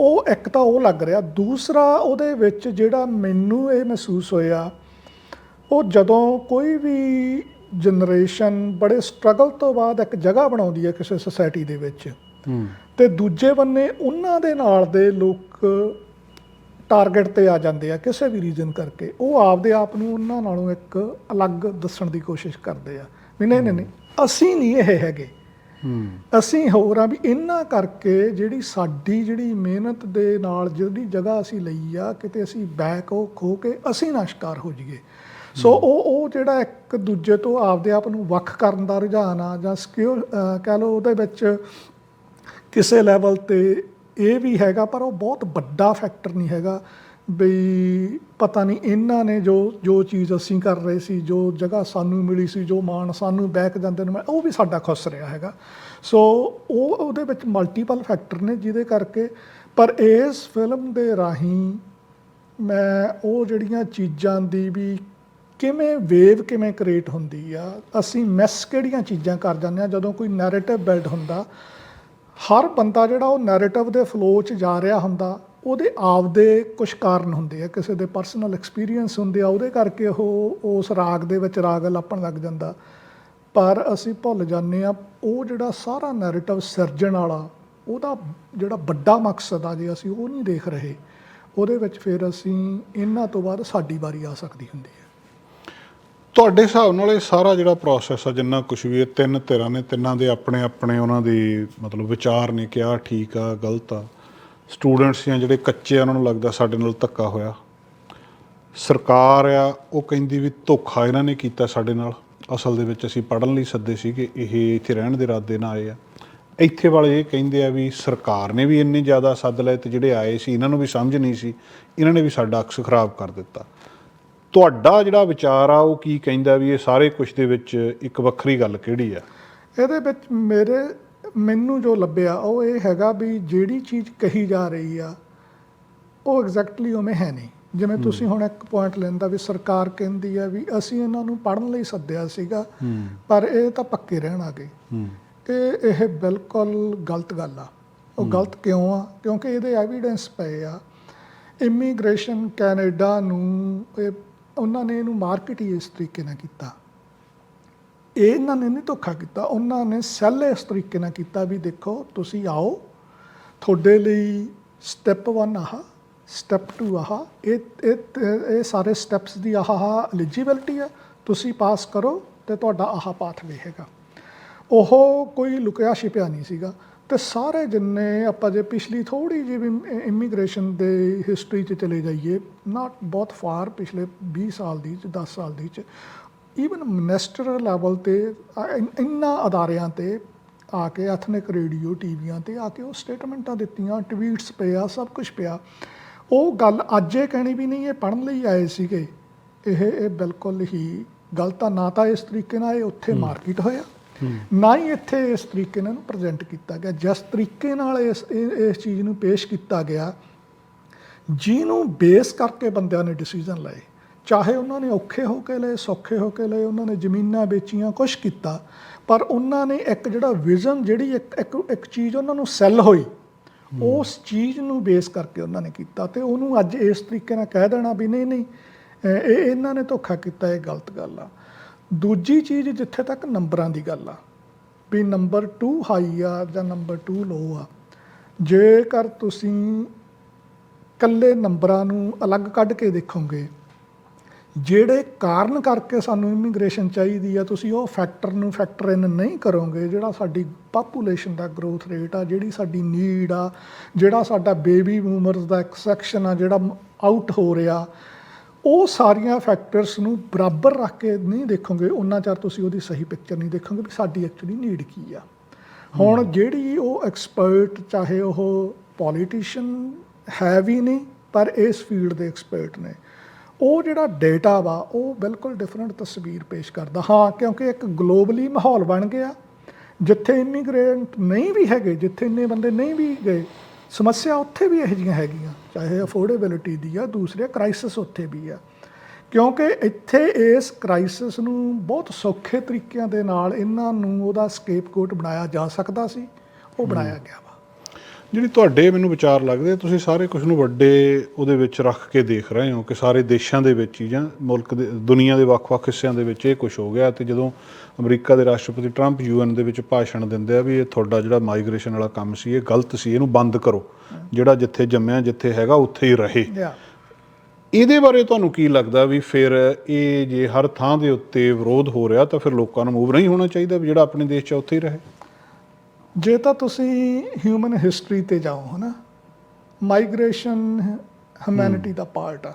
A: ਉਹ ਇੱਕ ਤਾਂ ਉਹ ਲੱਗ ਰਿਹਾ। ਦੂਸਰਾ ਉਹਦੇ ਵਿੱਚ ਜਿਹੜਾ ਮੈਨੂੰ ਇਹ ਮਹਿਸੂਸ ਹੋਇਆ ਉਹ ਜਦੋਂ ਕੋਈ ਵੀ ਜਨਰੇਸ਼ਨ ਬੜੇ ਸਟਰਗਲ ਤੋਂ ਬਾਅਦ ਇੱਕ ਜਗ੍ਹਾ ਬਣਾਉਂਦੀ ਹੈ ਕਿਸੇ ਸੁਸਾਇਟੀ ਦੇ ਵਿੱਚ ਤੇ ਦੂਜੇ ਬੰਨੇ ਉਹਨਾਂ ਦੇ ਨਾਲ ਦੇ ਲੋਕ ਟਾਰਗੇਟ ਤੇ ਆ ਜਾਂਦੇ ਆ ਕਿਸੇ ਵੀ ਰੀਜ਼ਨ ਕਰਕੇ। ਉਹ ਆਪਦੇ ਆਪ ਨੂੰ ਉਹਨਾਂ ਨਾਲੋਂ ਇੱਕ ਅਲੱਗ ਦੱਸਣ ਦੀ ਕੋਸ਼ਿਸ਼ ਕਰਦੇ ਆ। ਵੀ ਨਹੀਂ ਨਹੀਂ ਨਹੀਂ ਅਸੀਂ ਨਹੀਂ ਇਹ ਹੈਗੇ। ਅਸੀਂ ਹੋਰ ਆ ਵੀ ਇਹਨਾਂ ਕਰਕੇ ਜਿਹੜੀ ਸਾਡੀ ਜਿਹੜੀ ਮਿਹਨਤ ਦੇ ਨਾਲ ਜਿਹੜੀ ਜਗ੍ਹਾ ਅਸੀਂ ਲਈ ਆ ਕਿਤੇ ਅਸੀਂ ਬੈਕ ਉਹ ਖੋ ਕੇ ਅਸੀਂ ਨਾ ਸ਼ਿਕਾਰ ਹੋ ਜਾਈਏ। ਸੋ ਉਹ ਉਹ ਜਿਹੜਾ ਇੱਕ ਦੂਜੇ ਤੋਂ ਆਪਦੇ ਆਪ ਨੂੰ ਵੱਖ ਕਰਨ ਦਾ ਰੁਝਾਨ ਆ ਜਾਂ ਸਕਿਉਰ ਕਹਿ ਲਓ ਉਹਦੇ ਵਿੱਚ ਕਿਸੇ ਲੈਵਲ ਤੇ ਇਹ ਵੀ ਹੈਗਾ ਪਰ ਉਹ ਬਹੁਤ ਵੱਡਾ ਫੈਕਟਰ ਨਹੀਂ ਹੈਗਾ। ਬਈ ਪਤਾ ਨਹੀਂ ਇਹਨਾਂ ਨੇ ਜੋ ਜੋ ਚੀਜ਼ ਅਸੀਂ ਕਰ ਰਹੇ ਸੀ, ਜੋ ਜਗ੍ਹਾ ਸਾਨੂੰ ਮਿਲੀ ਸੀ, ਜੋ ਮਾਣ ਸਾਨੂੰ ਬੈਕ ਜਾਂਦੇ ਨੇ, ਉਹ ਵੀ ਸਾਡਾ ਖੁੱਸ ਰਿਹਾ ਹੈਗਾ। ਸੋ ਉਹ ਉਹਦੇ ਵਿੱਚ ਮਲਟੀਪਲ ਫੈਕਟਰ ਨੇ ਜਿਹਦੇ ਕਰਕੇ, ਪਰ ਇਸ ਫਿਲਮ ਦੇ ਰਾਹੀਂ ਮੈਂ ਉਹ ਜਿਹੜੀਆਂ ਚੀਜ਼ਾਂ ਦੀ ਵੀ ਕਿਵੇਂ ਵੇਵ ਕਿਵੇਂ ਕ੍ਰੀਏਟ ਹੁੰਦੀ ਆ, ਅਸੀਂ ਮਿਸ ਕਿਹੜੀਆਂ ਚੀਜ਼ਾਂ ਕਰ ਜਾਂਦੇ ਆ, ਜਦੋਂ ਕੋਈ ਨੈਰੇਟਿਵ ਬਿਲਡ ਹੁੰਦਾ, ਹਰ ਬੰਦਾ ਜਿਹੜਾ ਉਹ ਨੈਰੇਟਿਵ ਦੇ ਫਲੋ 'ਚ ਜਾ ਰਿਹਾ ਹੁੰਦਾ ਉਹਦੇ ਆਪਦੇ ਕੁਝ ਕਾਰਨ ਹੁੰਦੇ ਆ, ਕਿਸੇ ਦੇ ਪਰਸਨਲ ਐਕਸਪੀਰੀਅੰਸ ਹੁੰਦੇ ਆ, ਉਹਦੇ ਕਰਕੇ ਉਹ, ਉਸ ਰਾਗ ਦੇ ਵਿੱਚ ਰਾਗ ਲੱਪਣ ਲੱਗ ਜਾਂਦਾ। ਪਰ ਅਸੀਂ ਭੁੱਲ ਜਾਂਦੇ ਆ ਉਹ ਜਿਹੜਾ ਸਾਰਾ ਨੈਰੇਟਿਵ ਸਿਰਜਣ ਵਾਲਾ, ਉਹਦਾ ਜਿਹੜਾ ਵੱਡਾ ਮਕਸਦ ਆ ਜੇ ਅਸੀਂ ਉਹ ਨਹੀਂ ਦੇਖ ਰਹੇ, ਉਹਦੇ ਵਿੱਚ ਫਿਰ ਅਸੀਂ ਇਹਨਾਂ ਤੋਂ ਬਾਅਦ ਸਾਡੀ ਵਾਰੀ ਆ ਸਕਦੀ ਹੁੰਦੀ ਹੈ।
B: ਤੁਹਾਡੇ ਹਿਸਾਬ ਨਾਲ ਇਹ ਸਾਰਾ ਜਿਹੜਾ ਪ੍ਰੋਸੈਸ ਆ, ਜਿੰਨਾ ਕੁਝ ਵੀ ਇਹ ਤਿੰਨ ਧਿਰਾਂ ਨੇ, ਤਿੰਨਾਂ ਦੇ ਆਪਣੇ ਆਪਣੇ ਉਹਨਾਂ ਦੇ ਮਤਲਬ ਵਿਚਾਰ ਨੇ ਕਿ ਆਹ ਠੀਕ ਆ, ਗਲਤ ਆ ਸਟੂਡੈਂਟਸ ਜਾਂ ਜਿਹੜੇ ਕੱਚੇ ਆ, ਉਹਨਾਂ ਨੂੰ ਲੱਗਦਾ ਸਾਡੇ ਨਾਲ ਧੱਕਾ ਹੋਇਆ। ਸਰਕਾਰ ਆ, ਉਹ ਕਹਿੰਦੀ ਵੀ ਧੋਖਾ ਇਹਨਾਂ ਨੇ ਕੀਤਾ ਸਾਡੇ ਨਾਲ। ਅਸਲ ਦੇ ਵਿੱਚ ਅਸੀਂ ਪੜਨ ਲਈ ਸੱਦੇ ਸੀਗੇ, ਇਹ ਇੱਥੇ ਰਹਿਣ ਦੇ ਇਰਾਦੇ ਨਾਲ ਆਏ ਆ। ਇੱਥੇ ਵਾਲੇ ਇਹ ਕਹਿੰਦੇ ਆ ਵੀ ਸਰਕਾਰ ਨੇ ਵੀ ਇੰਨੇ ਜ਼ਿਆਦਾ ਸੱਦ ਲਏ ਤੇ ਜਿਹੜੇ ਆਏ ਸੀ, ਇਹਨਾਂ ਨੂੰ ਵੀ ਸਮਝ ਨਹੀਂ ਸੀ। ਇਹਨਾਂ ਨੇ ਵੀ ਸਾਡਾ ਅਕਸ ਖਰਾਬ ਕਰ ਦਿੱਤਾ। ਤੁਹਾਡਾ ਜਿਹੜਾ ਵਿਚਾਰ ਆ, ਉਹ ਕੀ ਕਹਿੰਦਾ ਵੀ ਇਹ ਸਾਰੇ ਕੁਝ ਦੇ ਵਿੱਚ ਇੱਕ ਵੱਖਰੀ ਗੱਲ ਕਿਹੜੀ ਆ?
A: ਇਹਦੇ ਵਿੱਚ ਮੇਰੇ ਮੈਨੂੰ ਜੋ ਲੱਭਿਆ ਉਹ ਇਹ ਹੈਗਾ ਵੀ ਜਿਹੜੀ ਚੀਜ਼ ਕਹੀ ਜਾ ਰਹੀ ਆ ਉਹ ਐਗਜ਼ੈਕਟਲੀ ਉਵੇਂ ਹੈ ਨਹੀਂ। ਜਿਵੇਂ ਤੁਸੀਂ ਹੁਣ ਇੱਕ ਪੁਆਇੰਟ ਲੈਂਦਾ ਵੀ ਸਰਕਾਰ ਕਹਿੰਦੀ ਆ ਵੀ ਅਸੀਂ ਇਹਨਾਂ ਨੂੰ ਪੜਨ ਲਈ ਸੱਦਿਆ ਸੀਗਾ ਪਰ ਇਹ ਤਾਂ ਪੱਕੇ ਰਹਿਣ ਆ ਗਏ। ਇਹ ਇਹ ਬਿਲਕੁਲ ਗਲਤ ਗੱਲ ਆ। ਉਹ ਗਲਤ ਕਿਉਂ ਆ? ਕਿਉਂਕਿ ਇਹਦੇ ਐਵੀਡੈਂਸ ਪਏ ਆ। ਇਮੀਗ੍ਰੇਸ਼ਨ ਕੈਨੇਡਾ ਨੂੰ ਇਹ ਉਹਨਾਂ ਨੇ ਇਹਨੂੰ ਮਾਰਕੀਟ ਹੀ ਇਸ ਤਰੀਕੇ ਨਾਲ ਕੀਤਾ। ਇਹ ਇਹਨਾਂ ਨੇ ਨਹੀਂ ਧੋਖਾ ਕੀਤਾ, ਉਹਨਾਂ ਨੇ ਸੈੱਲ ਇਸ ਤਰੀਕੇ ਨਾਲ ਕੀਤਾ ਵੀ ਦੇਖੋ ਤੁਸੀਂ ਆਓ, ਤੁਹਾਡੇ ਲਈ ਸਟੈਪ 1 ਆਹ ਸਟੈਪ 2 ਆਹ, ਇਹ ਇਹ ਇਹ ਸਾਰੇ ਸਟੈਪਸ ਦੀ ਆਹ ਆਹ ਐਲੀਜੀਬਿਲਟੀ ਆ, ਤੁਸੀਂ ਪਾਸ ਕਰੋ ਤੇ ਤੁਹਾਡਾ ਆਹ ਪਾਥਵੇ ਹੈਗਾ। ਉਹ ਕੋਈ ਲੁਕਿਆ ਛਿਪਿਆ ਨਹੀਂ ਸੀਗਾ ਤੇ ਸਾਰੇ ਜਿੰਨੇ ਆਪਾਂ ਜੇ ਪਿਛਲੀ ਥੋੜੀ ਜਿਹੀ ਵੀ ਇਮੀਗ੍ਰੇਸ਼ਨ ਦੇ ਹਿਸਟਰੀ 'ਚ ਚਲੇ ਜਾਈਏ ਨਾਟ ਬਹੁਤ ਫਾਰ ਪਿਛਲੇ 20 ਸਾਲ ਦੀ ਚ 10 ਸਾਲ ਦੀ ਚ ਈਵਨ ਮਿਨਿਸਟਰ ਲੈਵਲ ਤੇ ਇਨ- ਅਦਾਰਿਆਂ ਤੇ ਆ ਕੇ ਐਥਨਿਕ ਰੇਡੀਓ ਟੀਵੀਆਂ ਤੇ ਆ ਕੇ ਉਹ ਸਟੇਟਮੈਂਟਾਂ ਦਿੱਤੀਆਂ ਟਵੀਟਸ ਪਏ ਆ ਸਭ ਕੁਝ ਪਿਆ। ਉਹ ਗੱਲ ਅੱਜ ਇਹ ਕਹਿਣੀ ਵੀ ਨਹੀਂ ਇਹ ਪੜਨ ਲਈ ਆਏ ਸੀਗੇ। ਇਹ ਇਹ ਬਿਲਕੁਲ ਹੀ ਗਲਤ ਆ। ਨਾ ਤਾਂ ਇਸ ਤਰੀਕੇ ਨਾਲ ਇਹ ਉੱਥੇ ਮਾਰਕੀਟ ਹੋਇਆ ਨਾ ਹੀ ਇੱਥੇ ਇਸ ਤਰੀਕੇ ਨਾਲ ਇਹਨੂੰ ਪ੍ਰੈਜ਼ੈਂਟ ਕੀਤਾ ਗਿਆ। ਜਿਸ ਤਰੀਕੇ ਨਾਲ ਇਸ ਇਸ ਚੀਜ਼ ਨੂੰ ਪੇਸ਼ ਕੀਤਾ ਗਿਆ ਜਿਹਨੂੰ ਬੇਸ ਕਰਕੇ ਬੰਦਿਆਂ ਨੇ ਡਿਸੀਜਨ ਲਏ। ਚਾਹੇ ਉਹਨਾਂ ਨੇ ਔਖੇ ਹੋ ਕੇ ਲਏ ਸੌਖੇ ਹੋ ਕੇ ਲਏ ਉਹਨਾਂ ਨੇ ਜ਼ਮੀਨਾਂ ਵੇਚੀਆਂ ਕੁਝ ਕੀਤਾ ਪਰ ਉਹਨਾਂ ਨੇ ਇੱਕ ਜਿਹੜਾ ਵਿਜ਼ਨ ਜਿਹੜੀ ਇੱਕ ਇੱਕ ਇੱਕ ਚੀਜ਼ ਉਹਨਾਂ ਨੂੰ ਸੈੱਲ ਹੋਈ ਉਸ ਚੀਜ਼ ਨੂੰ ਬੇਸ ਕਰਕੇ ਉਹਨਾਂ ਨੇ ਕੀਤਾ ਤੇ ਉਹਨੂੰ ਅੱਜ ਇਸ ਤਰੀਕੇ ਨਾਲ ਕਹਿ ਦੇਣਾ ਵੀ ਨਹੀਂ ਨਹੀਂ ਇਹ ਇਹਨਾਂ ਨੇ ਧੋਖਾ ਕੀਤਾ ਇਹ ਗਲਤ ਗੱਲ ਆ। ਦੂਜੀ ਚੀਜ਼ ਜਿੱਥੇ ਤੱਕ ਨੰਬਰਾਂ ਦੀ ਗੱਲ ਆ ਵੀ ਨੰਬਰ 2 ਹਾਈ ਆ ਜਾਂ ਨੰਬਰ 2 ਲੋ ਆ ਜੇਕਰ ਤੁਸੀਂ ਕੱਲੇ ਨੰਬਰਾਂ ਨੂੰ ਅਲੱਗ ਕੱਢ ਕੇ ਦੇਖੋਗੇ ਜਿਹੜੇ ਕਾਰਨ ਕਰਕੇ ਸਾਨੂੰ ਇਮੀਗ੍ਰੇਸ਼ਨ ਚਾਹੀਦੀ ਆ ਤੁਸੀਂ ਉਹ ਫੈਕਟਰ ਨੂੰ ਫੈਕਟਰ ਇਨ ਨਹੀਂ ਕਰੋਗੇ ਜਿਹੜਾ ਸਾਡੀ ਪਾਪੂਲੇਸ਼ਨ ਦਾ ਗਰੋਥ ਰੇਟ ਆ ਜਿਹੜੀ ਸਾਡੀ ਨੀਡ ਆ ਜਿਹੜਾ ਸਾਡਾ ਬੇਬੀ ਬੂਮਰਸ ਦਾ ਇੱਕ ਸੈਕਸ਼ਨ ਆ ਜਿਹੜਾ ਆਊਟ ਹੋ ਰਿਹਾ ਉਹ ਸਾਰੀਆਂ ਫੈਕਟਰਸ ਨੂੰ ਬਰਾਬਰ ਰੱਖ ਕੇ ਨਹੀਂ ਦੇਖੋਗੇ ਉਹਨਾਂ ਚਿਰ ਤੁਸੀਂ ਉਹਦੀ ਸਹੀ ਪਿਕਚਰ ਨਹੀਂ ਦੇਖੋਗੇ ਵੀ ਸਾਡੀ ਐਕਚੁਅਲੀ ਨੀਡ ਕੀ ਆ। ਹੁਣ ਜਿਹੜੀ ਉਹ ਐਕਸਪਰਟ ਚਾਹੇ ਉਹ ਪੋਲੀਟੀਸ਼ੀਅਨ ਹੈ ਵੀ ਨਹੀਂ ਪਰ ਇਸ ਫੀਲਡ ਦੇ ਐਕਸਪਰਟ ਨੇ। ਉਹ ਜਿਹੜਾ ਡੇਟਾ ਵਾ ਉਹ ਬਿਲਕੁਲ ਡਿਫਰੈਂਟ ਤਸਵੀਰ ਪੇਸ਼ ਕਰਦਾ। ਹਾਂ ਕਿਉਂਕਿ ਇੱਕ ਗਲੋਬਲੀ ਮਾਹੌਲ ਬਣ ਗਿਆ ਜਿੱਥੇ ਇਮੀਗ੍ਰੈਂਟ ਨਹੀਂ ਵੀ ਹੈਗੇ ਜਿੱਥੇ ਇੰਨੇ ਬੰਦੇ ਨਹੀਂ ਵੀ ਗਏ ਸਮੱਸਿਆ ਉੱਥੇ ਵੀ ਇਹੋ ਜਿਹੀਆਂ ਹੈਗੀਆਂ ਚਾਹੇ ਅਫੋਰਡੇਬਿਲਿਟੀ ਦੀ ਆ ਦੂਸਰੇ ਕ੍ਰਾਈਸਿਸ ਉੱਥੇ ਵੀ ਆ। ਕਿਉਂਕਿ ਇੱਥੇ ਇਸ ਕ੍ਰਾਈਸਿਸ ਨੂੰ ਬਹੁਤ ਸੌਖੇ ਤਰੀਕਿਆਂ ਦੇ ਨਾਲ ਇਹਨਾਂ ਨੂੰ ਉਹਦਾ ਸਕੇਪਗੋਟ ਬਣਾਇਆ ਜਾ ਸਕਦਾ ਸੀ ਉਹ ਬਣਾਇਆ ਗਿਆ
B: ਜਿਹੜੀ ਤੁਹਾਡੇ ਮੈਨੂੰ ਵਿਚਾਰ ਲੱਗਦੇ ਤੁਸੀਂ ਸਾਰੇ ਕੁਝ ਨੂੰ ਵੱਡੇ ਉਹਦੇ ਵਿੱਚ ਰੱਖ ਕੇ ਦੇਖ ਰਹੇ ਹੋ ਕਿ ਸਾਰੇ ਦੇਸ਼ਾਂ ਦੇ ਵਿੱਚ ਹੀ ਜਾਂ ਮੁਲਕ ਦੇ ਦੁਨੀਆ ਦੇ ਵੱਖ-ਵੱਖ ਹਿੱਸਿਆਂ ਦੇ ਵਿੱਚ ਇਹ ਕੁਝ ਹੋ ਗਿਆ ਤੇ ਜਦੋਂ ਅਮਰੀਕਾ ਦੇ ਰਾਸ਼ਟਰਪਤੀ ਟਰੰਪ ਯੂਐਨ ਦੇ ਵਿੱਚ ਭਾਸ਼ਣ ਦਿੰਦੇ ਆ ਵੀ ਇਹ ਤੁਹਾਡਾ ਜਿਹੜਾ ਮਾਈਗ੍ਰੇਸ਼ਨ ਵਾਲਾ ਕੰਮ ਸੀ ਇਹ ਗਲਤ ਸੀ ਇਹਨੂੰ ਬੰਦ ਕਰੋ। ਜਿਹੜਾ ਜਿੱਥੇ ਜੰਮਿਆ ਜਿੱਥੇ ਹੈਗਾ ਉੱਥੇ ਹੀ ਰਹੇ। ਇਹਦੇ ਬਾਰੇ ਤੁਹਾਨੂੰ ਕੀ ਲੱਗਦਾ ਵੀ ਫਿਰ ਇਹ ਜੇ ਹਰ ਥਾਂ ਦੇ ਉੱਤੇ ਵਿਰੋਧ ਹੋ ਰਿਹਾ ਤਾਂ ਫਿਰ ਲੋਕਾਂ ਨੂੰ ਮੂਵ ਨਹੀਂ ਹੋਣਾ ਚਾਹੀਦਾ ਵੀ ਜਿਹੜਾ ਆਪਣੇ ਦੇਸ਼ 'ਚ ਉੱਥੇ ਹੀ ਰਹੇ?
A: ਜੇ ਤਾਂ ਤੁਸੀਂ ਹਿਊਮਨ ਹਿਸਟਰੀ ਤੇ ਜਾਓ ਹਨਾ? ਮਾਈਗ੍ਰੇਸ਼ਨ ਹਿਊਮੈਨਿਟੀ ਦਾ ਪਾਰਟ ਆ।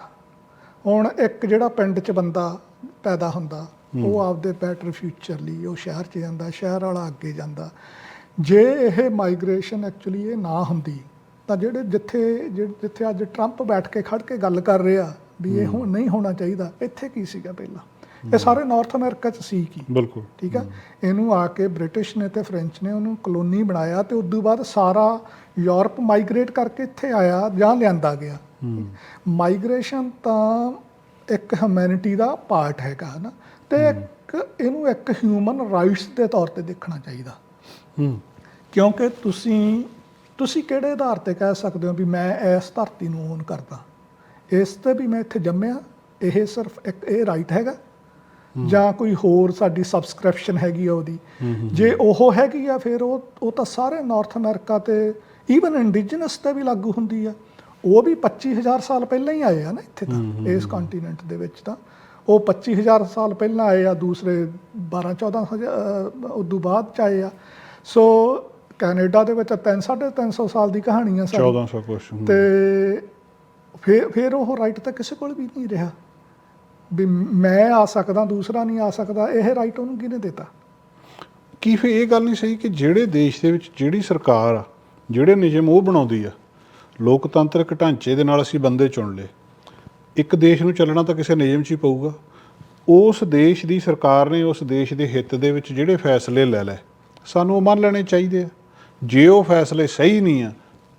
A: ਹੁਣ ਇੱਕ ਜਿਹੜਾ ਪਿੰਡ 'ਚ ਬੰਦਾ ਪੈਦਾ ਹੁੰਦਾ ਉਹ ਆਪਦੇ ਬੈਟਰ ਫਿਊਚਰ ਲਈ ਉਹ ਸ਼ਹਿਰ 'ਚ ਜਾਂਦਾ ਸ਼ਹਿਰ ਵਾਲਾ ਅੱਗੇ ਜਾਂਦਾ। ਜੇ ਇਹ ਮਾਈਗ੍ਰੇਸ਼ਨ ਐਕਚੁਅਲੀ ਇਹ ਨਾ ਹੁੰਦੀ ਤਾਂ ਜਿਹੜੇ ਜਿੱਥੇ ਜਿੱਥੇ ਅੱਜ ਟਰੰਪ ਬੈਠ ਕੇ ਖੜ ਕੇ ਗੱਲ ਕਰ ਰਿਹਾ ਵੀ ਇਹ ਹੁਣ ਨਹੀਂ ਹੋਣਾ ਚਾਹੀਦਾ ਇੱਥੇ ਕੀ ਸੀਗਾ ਪਹਿਲਾਂ? ਇਹ ਸਾਰੇ ਨਾਰਥ ਅਮਰੀਕਾ 'ਚ ਸੀ ਕੀ?
B: ਬਿਲਕੁਲ।
A: ਠੀਕ ਆ? ਇਹਨੂੰ ਆ ਕੇ ਬ੍ਰਿਟਿਸ਼ ਨੇ ਤੇ ਫ੍ਰੈਂਚ ਨੇ ਉਹਨੂੰ ਕਲੋਨੀ ਬਣਾਇਆ ਤੇ ਉਸ ਤੋਂ ਬਾਅਦ ਸਾਰਾ ਯੂਰਪ ਮਾਈਗ੍ਰੇਟ ਕਰਕੇ ਇੱਥੇ ਆਇਆ ਜਾਂ ਲਿਆਂਦਾ ਗਿਆ। ਮਾਈਗ੍ਰੇਸ਼ਨ ਤਾਂ ਇੱਕ ਹਿਊਮੈਨਿਟੀ ਦਾ ਪਾਰਟ ਹੈਗਾ ਨਾ ਤੇ ਇੱਕ ਇਹਨੂੰ ਇੱਕ ਹਿਊਮਨ ਰਾਈਟਸ ਦੇ ਤੌਰ ਤੇ ਦੇਖਣਾ ਚਾਹੀਦਾ।
B: ਹੂੰ।
A: ਕਿਉਂਕਿ ਤੁਸੀਂ ਤੁਸੀਂ ਕਿਹੜੇ ਆਧਾਰ ਤੇ ਕਹਿ ਸਕਦੇ ਹੋ ਵੀ ਮੈਂ ਇਸ ਧਰਤੀ ਨੂੰ ਓਨ ਕਰਦਾ? ਇਸ ਤੇ ਵੀ ਮੈਂ ਇੱਥੇ ਜੰਮਿਆ ਇਹ ਸਿਰਫ ਇੱਕ ਇਹ ਰਾਈਟ ਹੈਗਾ। ਜਾਂ ਕੋਈ ਹੋਰ ਸਾਡੀ ਸਬਸਕ੍ਰਿਪਸ਼ਨ ਹੈਗੀ ਆ ਉਹਦੀ। ਜੇ ਉਹ ਹੈਗੀ ਆ ਫਿਰ ਉਹ ਉਹ ਤਾਂ ਸਾਰੇ ਨਾਰਥ ਅਮਰੀਕਾ ਤੇ ਈਵਨ ਇੰਡੀਜਨਸ ਤੇ ਵੀ ਲਾਗੂ ਹੁੰਦੀ ਆ। ਉਹ ਵੀ 25000 ਸਾਲ ਪਹਿਲਾਂ ਹੀ ਆਏ ਆ ਨਾ ਇੱਥੇ ਤਾਂ ਇਸ ਕੰਟੀਨੈਂਟ ਦੇ ਵਿੱਚ ਤਾਂ। ਉਹ 25000 ਸਾਲ ਪਹਿਲਾਂ ਆਏ ਆ ਦੂਸਰੇ 12 14 ਉਦੋਂ ਬਾਅਦ ਚ ਆਏ ਆ। ਸੋ ਕੈਨੇਡਾ ਦੇ ਵਿੱਚ 3 350 ਸਾਲ ਦੀ ਕਹਾਣੀ ਆ ਸਾਡੀ
B: 1400 ਕੁਛ ਹੂੰ।
A: ਤੇ ਫਿਰ ਫਿਰ ਉਹ ਰਾਈਟ ਤਾਂ ਕਿਸੇ ਕੋਲ ਵੀ ਨਹੀਂ ਰਿਹਾ। ਵੀ ਮੈਂ ਆ ਸਕਦਾ, ਦੂਸਰਾ ਨਹੀਂ ਆ ਸਕਦਾ, ਇਹ ਰਾਈਟ ਉਹਨੂੰ ਕਿਹਨੇ ਦਿੱਤਾ?
B: ਕੀ ਫਿਰ ਇਹ ਗੱਲ ਨਹੀਂ ਸਹੀ ਕਿ ਜਿਹੜੇ ਦੇਸ਼ ਦੇ ਵਿੱਚ ਜਿਹੜੀ ਸਰਕਾਰ ਆ, ਜਿਹੜੇ ਨਿਯਮ ਉਹ ਬਣਾਉਂਦੀ ਆ, ਲੋਕਤੰਤਰਕ ਢਾਂਚੇ ਦੇ ਨਾਲ ਅਸੀਂ ਬੰਦੇ ਚੁਣ ਲਏ। ਇੱਕ ਦੇਸ਼ ਨੂੰ ਚੱਲਣਾ ਤਾਂ ਕਿਸੇ ਨਿਯਮ 'ਚ ਹੀ ਪਊਗਾ। ਉਸ ਦੇਸ਼ ਦੀ ਸਰਕਾਰ ਨੇ ਉਸ ਦੇਸ਼ ਦੇ ਹਿੱਤ ਦੇ ਵਿੱਚ ਜਿਹੜੇ ਫੈਸਲੇ ਲੈ ਲਏ, ਸਾਨੂੰ ਉਹ ਮੰਨ ਲੈਣੇ ਚਾਹੀਦੇ ਆ। ਜੇ ਉਹ ਫੈਸਲੇ ਸਹੀ ਨਹੀਂ ਆ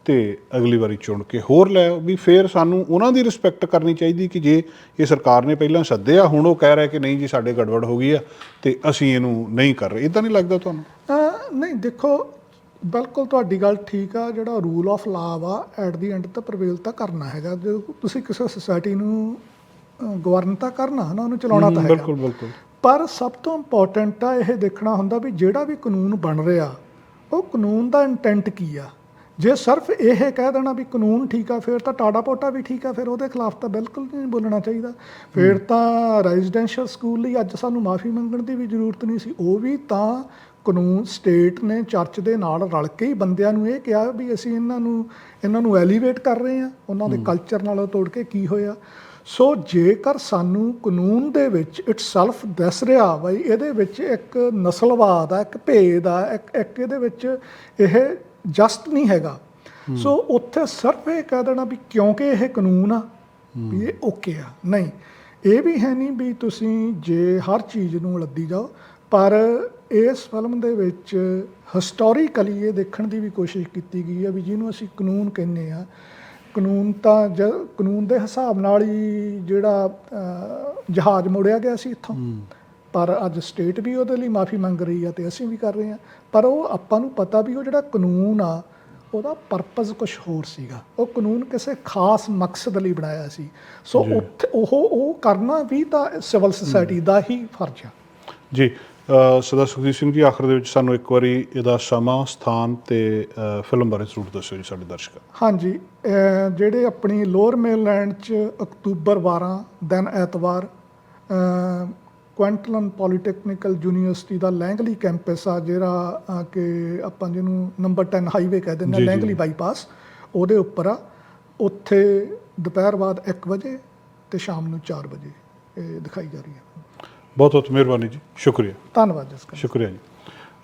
B: ਤੇ ਅਗਲੀ ਵਾਰੀ ਚੁਣ ਕੇ ਹੋਰ ਲੈ। ਵੀ ਫੇਰ ਸਾਨੂੰ ਉਹਨਾਂ ਦੀ ਰਿਸਪੈਕਟ ਕਰਨੀ ਚਾਹੀਦੀ ਕਿ ਜੇ ਇਹ ਸਰਕਾਰ ਨੇ ਪਹਿਲਾਂ ਸੱਦਿਆ ਹੁਣ ਉਹ ਕਹਿ ਰਿਹਾ ਕਿ ਨਹੀਂ ਜੀ ਸਾਡੇ ਗੜਬੜ ਹੋ ਗਈ ਆ ਤੇ ਅਸੀਂ ਇਹਨੂੰ ਨਹੀਂ ਕਰ ਰਹੇ। ਇਦਾਂ ਨਹੀਂ ਲੱਗਦਾ ਤੁਹਾਨੂੰ?
A: ਨਹੀਂ ਦੇਖੋ ਬਿਲਕੁਲ ਤੁਹਾਡੀ ਗੱਲ ਠੀਕ ਆ। ਜਿਹੜਾ ਰੂਲ ਆਫ ਲਾ ਵਾ ਐਟ ਦੀ ਐਂਡ ਤਾਂ ਪ੍ਰਵੇਲ ਤਾਂ ਕਰਨਾ ਹੈਗਾ। ਜੇ ਤੁਸੀਂ ਕਿਸੇ ਸੁਸਾਇਟੀ ਨੂੰ ਗਵਰਨ ਤਾਂ ਕਰਨਾ ਨਾ ਉਹਨੂੰ ਚਲਾਉਣਾ ਤਾਂ ਹੈਗਾ।
B: ਬਿਲਕੁਲ ਬਿਲਕੁਲ।
A: ਪਰ ਸਭ ਤੋਂ ਇੰਪੋਰਟੈਂਟ ਆ ਇਹ ਦੇਖਣਾ ਹੁੰਦਾ ਵੀ ਜਿਹੜਾ ਵੀ ਕਾਨੂੰਨ ਬਣ ਰਿਹਾ ਉਹ ਕਾਨੂੰਨ ਦਾ ਇੰਟੈਂਟ ਕੀ ਆ? ਜੇ ਸਿਰਫ ਇਹ ਕਹਿ ਦੇਣਾ ਵੀ ਕਾਨੂੰਨ ਠੀਕ ਆ ਫਿਰ ਤਾਂ ਟਾੜਾ ਪੋਟਾ ਵੀ ਠੀਕ ਆ ਫਿਰ ਉਹਦੇ ਖਿਲਾਫ ਤਾਂ ਬਿਲਕੁਲ ਨਹੀਂ ਬੋਲਣਾ ਚਾਹੀਦਾ। ਫਿਰ ਤਾਂ ਰੈਜ਼ੀਡੈਂਸ਼ੀਅਲ ਸਕੂਲ ਲਈ ਅੱਜ ਸਾਨੂੰ ਮਾਫੀ ਮੰਗਣ ਦੀ ਵੀ ਜ਼ਰੂਰਤ ਨਹੀਂ ਸੀ। ਉਹ ਵੀ ਤਾਂ ਕਾਨੂੰਨ ਸਟੇਟ ਨੇ ਚਰਚ ਦੇ ਨਾਲ ਰਲ ਕੇ ਹੀ ਬੰਦਿਆਂ ਨੂੰ ਇਹ ਕਿਹਾ ਵੀ ਅਸੀਂ ਇਹਨਾਂ ਨੂੰ ਇਹਨਾਂ ਨੂੰ ਐਲੀਵੇਟ ਕਰ ਰਹੇ ਹਾਂ ਉਹਨਾਂ ਦੇ ਕਲਚਰ ਨਾਲੋਂ ਤੋੜ ਕੇ ਕੀ ਹੋਇਆ। ਸੋ ਜੇਕਰ ਸਾਨੂੰ ਕਾਨੂੰਨ ਦੇ ਵਿੱਚ ਇਟਸੈਲਫ ਦੱਸ ਰਿਹਾ ਬਈ ਇਹਦੇ ਵਿੱਚ ਇੱਕ ਨਸਲਵਾਦ ਆ ਇੱਕ ਭੇਦ ਆ ਇੱਕ ਇੱਕ ਇਹਦੇ ਵਿੱਚ ਇਹ ਜਸਟ ਨਹੀਂ ਹੈਗਾ। ਸੋ ਉੱਥੇ ਸਿਰਫ ਇਹ ਕਹਿ ਦੇਣਾ ਵੀ ਕਿਉਂਕਿ ਇਹ ਕਾਨੂੰਨ ਆ, ਵੀ ਇਹ ਓਕੇ ਆ। ਨਹੀਂ, ਇਹ ਵੀ ਹੈ ਨਹੀਂ ਵੀ ਤੁਸੀਂ ਜੇ ਹਰ ਚੀਜ਼ ਨੂੰ ਲੱਦੀ ਜਾਓ, ਪਰ ਇਸ ਫਿਲਮ ਦੇ ਵਿੱਚ ਹਿਸਟੋਰੀਕਲੀ ਇਹ ਦੇਖਣ ਦੀ ਵੀ ਕੋਸ਼ਿਸ਼ ਕੀਤੀ ਗਈ ਹੈ ਵੀ ਜਿਹਨੂੰ ਅਸੀਂ ਕਾਨੂੰਨ ਕਹਿੰਦੇ ਆ। ਕਾਨੂੰਨ ਤਾਂ ਜ, ਕਾਨੂੰਨ ਦੇ ਹਿਸਾਬ ਨਾਲ ਹੀ ਜਿਹੜਾ ਜਹਾਜ਼ ਮੋੜਿਆ ਗਿਆ ਸੀ ਇੱਥੋਂ। ਪਰ ਅੱਜ ਸਟੇਟ ਵੀ ਉਹਦੇ ਲਈ ਮਾਫੀ ਮੰਗ ਰਹੀ ਆ ਤੇ ਅਸੀਂ ਵੀ ਕਰ ਰਹੇ ਆ। ਪਰ ਉਹ ਆਪਾਂ ਨੂੰ ਪਤਾ ਵੀ ਉਹ ਜਿਹੜਾ ਕਾਨੂੰਨ ਆ ਉਹਦਾ ਪਰਪਸ ਕੁਝ ਹੋਰ ਸੀਗਾ। ਉਹ ਕਾਨੂੰਨ ਕਿਸੇ ਖਾਸ ਮਕਸਦ ਲਈ ਬਣਾਇਆ ਸੀ। ਸੋ ਉੱਥੇ ਉਹ ਉਹ ਕਰਨਾ ਵੀ ਤਾਂ ਸਿਵਲ ਸੁਸਾਇਟੀ ਦਾ ਹੀ ਫਰਜ਼ ਆ।
B: ਜੀ ਸਰਦਾਰ ਸੁਖਦੀਪ ਸਿੰਘ ਜੀ ਆਖਰ ਦੇ ਵਿੱਚ ਸਾਨੂੰ ਇੱਕ ਵਾਰੀ ਇਹਦਾ ਸਮਾਂ ਸਥਾਨ ਤੇ ਫਿਲਮ ਬਾਰੇ ਜ਼ਰੂਰ ਦੱਸਿਓ ਜੀ ਸਾਡੇ ਦਰਸ਼ਕਾਂ।
A: ਹਾਂਜੀ ਜਿਹੜੇ ਆਪਣੀ ਲੋਅਰ ਮੇਲੈਂਡ ਚ ਅਕਤੂਬਰ 12 ਦਿਨ ਐਤਵਾਰ ਅਹ, ਕੁਇੰਟਲਨ ਪੋਲੀਟੈਕਨੀਕਲ ਯੂਨੀਵਰਸਿਟੀ ਦਾ ਲੈਂਗਲੀ ਕੈਂਪਸ ਆ ਜਿਹੜਾ ਕਿ ਆਪਾਂ ਜਿਹਨੂੰ ਨੰਬਰ 10 ਹਾਈਵੇ ਕਹਿ ਦਿੰਦੇ
B: ਜੀ, ਜੀ।
A: Langley bypass. ਉਹਦੇ ਉੱਪਰ ਆ ਉੱਥੇ ਦੁਪਹਿਰ ਬਾਅਦ 1 ਵਜੇ ਤੇ ਸ਼ਾਮ ਨੂੰ 4 ਵਜੇ ਇਹ ਦਿਖਾਈ ਜਾ ਰਹੀ ਹੈ।
B: ਬਹੁਤ ਬਹੁਤ ਮਿਹਰਬਾਨੀ ਜੀ ਸ਼ੁਕਰੀਆ।
A: ਧੰਨਵਾਦ ਜਸਕਰ
B: ਸ਼ੁਕਰੀਆ ਜੀ।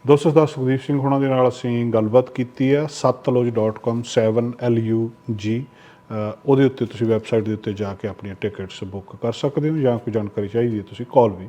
B: ਦੋਸਤੋ ਦਾ ਸੁਖਦੀਪ ਸਿੰਘ ਹੁਣਾਂ ਦੇ ਨਾਲ ਅਸੀਂ ਗੱਲਬਾਤ ਕੀਤੀ ਹੈ satluj.com 7lug ਉਹਦੇ ਉੱਤੇ ਤੁਸੀਂ ਵੈਬਸਾਈਟ ਦੇ ਉੱਤੇ ਜਾ ਕੇ ਆਪਣੀਆਂ ਟਿਕਟਸ ਬੁੱਕ ਕਰ ਸਕਦੇ ਹੋ ਜਾਂ ਕੋਈ ਜਾਣਕਾਰੀ ਚਾਹੀਦੀ ਹੈ ਤੁਸੀਂ ਕਾਲ ਵੀ